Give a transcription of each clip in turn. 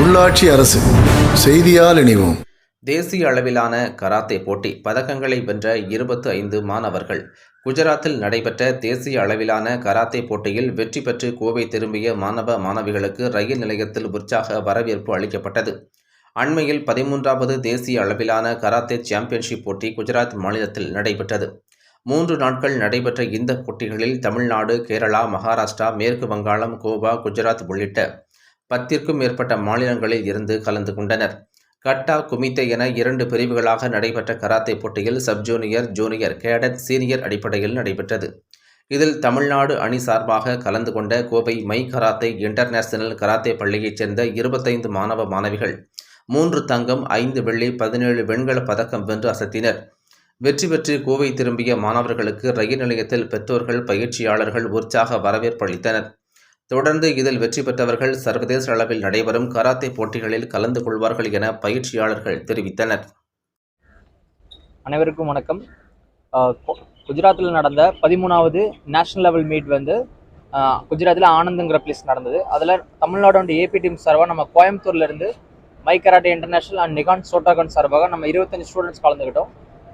உள்ளாட்சி அரசு செய்தியால் இணைவோம். தேசிய அளவிலான கராத்தே போட்டி பதக்கங்களை வென்ற இருபத்து ஐந்து மாணவர்கள். குஜராத்தில் நடைபெற்ற தேசிய அளவிலான கராத்தே போட்டியில் வெற்றி பெற்று கோவை திரும்பிய மாணவ மாணவிகளுக்கு ரயில் நிலையத்தில் உற்சாக வரவேற்பு அளிக்கப்பட்டது. அண்மையில் பதிமூன்றாவது தேசிய அளவிலான கராத்தே சாம்பியன்ஷிப் போட்டி குஜராத் மாநிலத்தில் நடைபெற்றது. மூன்று நாட்கள் நடைபெற்ற இந்த போட்டிகளில் தமிழ்நாடு கேரளா மகாராஷ்டிரா மேற்கு வங்காளம் கோவா குஜராத் உள்ளிட்ட பத்திற்கும் மேற்பட்ட மாநிலங்களில் இருந்து கலந்து கொண்டனர். கட்டா குமித்தே என இரண்டு பிரிவுகளாக நடைபெற்ற கராத்தே போட்டியில் sub junior junior cadet senior அடிப்படையில் நடைபெற்றது. இதில் தமிழ்நாடு அணி சார்பாக கலந்து கொண்ட Kovai my karate international karate பள்ளியைச் சேர்ந்த இருபத்தைந்து மாணவ மாணவிகள் மூன்று தங்கம் ஐந்து வெள்ளி பதினேழு வெண்கல பதக்கம் வென்று அசத்தினர். வெற்றி பெற்று கோவை திரும்பிய மாணவர்களுக்கு ரயில் நிலையத்தில் பெற்றோர்கள் பயிற்சியாளர்கள் உற்சாக வரவேற்பு அளித்தனர். தொடர்ந்து இதில் வெற்றி பெற்றவர்கள் சர்வதேச அளவில் நடைபெறும் கராத்தே போட்டிகளில் கலந்து கொள்வார்கள் என பயிற்சியாளர்கள் தெரிவித்தனர். அனைவருக்கும் வணக்கம். கு- குஜராத்தில் நடந்த பதிமூணாவது நேஷனல் லெவல் மீட் வந்து குஜராத்தில் ஆனந்துங்கிற பிளேஸ் நடந்தது. அதில் தமிழ்நாடு ஏபி டீம் சார்பாக நம்ம கோயம்புத்தூர்லேருந்து my karate international and Nikon Shotokan சார்பாக நம்ம இருபத்தஞ்சு ஸ்டூடெண்ட்ஸ் கலந்துக்கிட்டோம்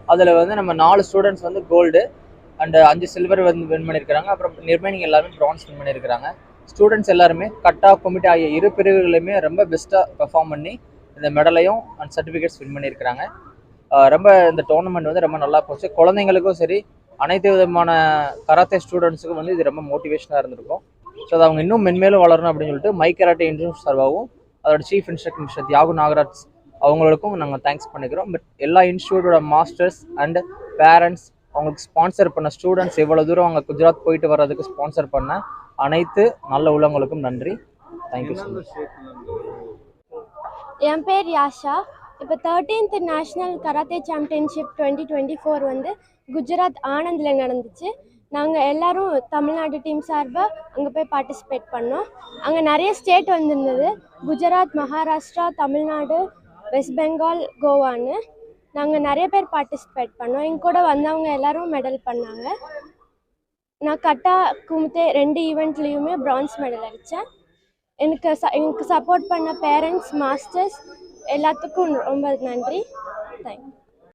அதில் வந்து நம்ம நாலு ஸ்டூடெண்ட்ஸ் வந்து கோல்டு அண்ட் அஞ்சு சில்வர் வந்து வின் பண்ணியிருக்கிறாங்க. அப்புறம் ரிமைனிங் எல்லாருமே ப்ரான்ஸ் வின் பண்ணியிருக்கிறாங்க. ஸ்டூடெண்ட்ஸ் எல்லாருமே கட்டாக கொமிட் ஆகிய இரு பிரிவுகளையுமே ரொம்ப பெஸ்ட்டாக பெர்ஃபார்ம் பண்ணி இந்த மெடலையும் அண்ட் சர்டிஃபிகேட்ஸ் வின் பண்ணியிருக்கிறாங்க. ரொம்ப இந்த டோர்னமெண்ட் வந்து ரொம்ப நல்லா போச்சு. குழந்தைங்களுக்கும் சரி அனைத்து விதமான கராத்தே ஸ்டூடெண்ட்ஸுக்கும் வந்து இது ரொம்ப மோட்டிவேஷனாக இருந்திருக்கும். ஸோ அது அவங்க இன்னும் மென்மேலும் வளரணும் அப்படின்னு சொல்லிட்டு மை கராட்டே இன்ஸ்டியூட் சார்பாகவும் அதோட chief instructor mister Thiyagu Nagaraj அவங்களுக்கும் நாங்கள் தேங்க்ஸ் பண்ணிக்கிறோம். பட் எல்லா இன்ஸ்டியூட்டோட மாஸ்டர்ஸ் அண்ட் பேரண்ட்ஸ் அவங்களுக்கு ஸ்பான்சர் பண்ண ஸ்டூடெண்ட்ஸ் எவ்வளோ தூரம் அவங்க குஜராத் போயிட்டு வர்றதுக்கு ஸ்பான்சர் பண்ண அனைத்து நல்ல உள்ளவங்களுக்கும் நன்றி. தேங்க்யூ ஸோ மச் என் பேர் யாஷா. இப்போ thirteenth national karate championship twenty twenty four வந்து குஜராத் ஆனந்தில் நடந்துச்சு. நாங்கள் எல்லாரும் தமிழ்நாடு டீம் சார்பாக அங்கே போய் பார்ட்டிசிபேட் பண்ணோம். அங்கே நிறைய ஸ்டேட் வந்திருந்தது. குஜராத் மகாராஷ்டிரா தமிழ்நாடு வெஸ்ட் பெங்கால் கோவான்னு. நாங்கள் நிறைய பேர் பார்ட்டிசிபேட் பண்ணோம். எங்க கூட வந்தவங்க எல்லாரும் மெடல் பண்ணாங்க. நான் கட்டா குமுத்தே ரெண்டு ஈவெண்ட்லேயுமே பிரான்ஸ் மெடல் அடித்தேன் எனக்கு ச எனக்கு சப்போர்ட் பண்ண பேரண்ட்ஸ் மாஸ்டர்ஸ் எல்லாத்துக்கும் ரொம்ப நன்றி. தேங்க்யூ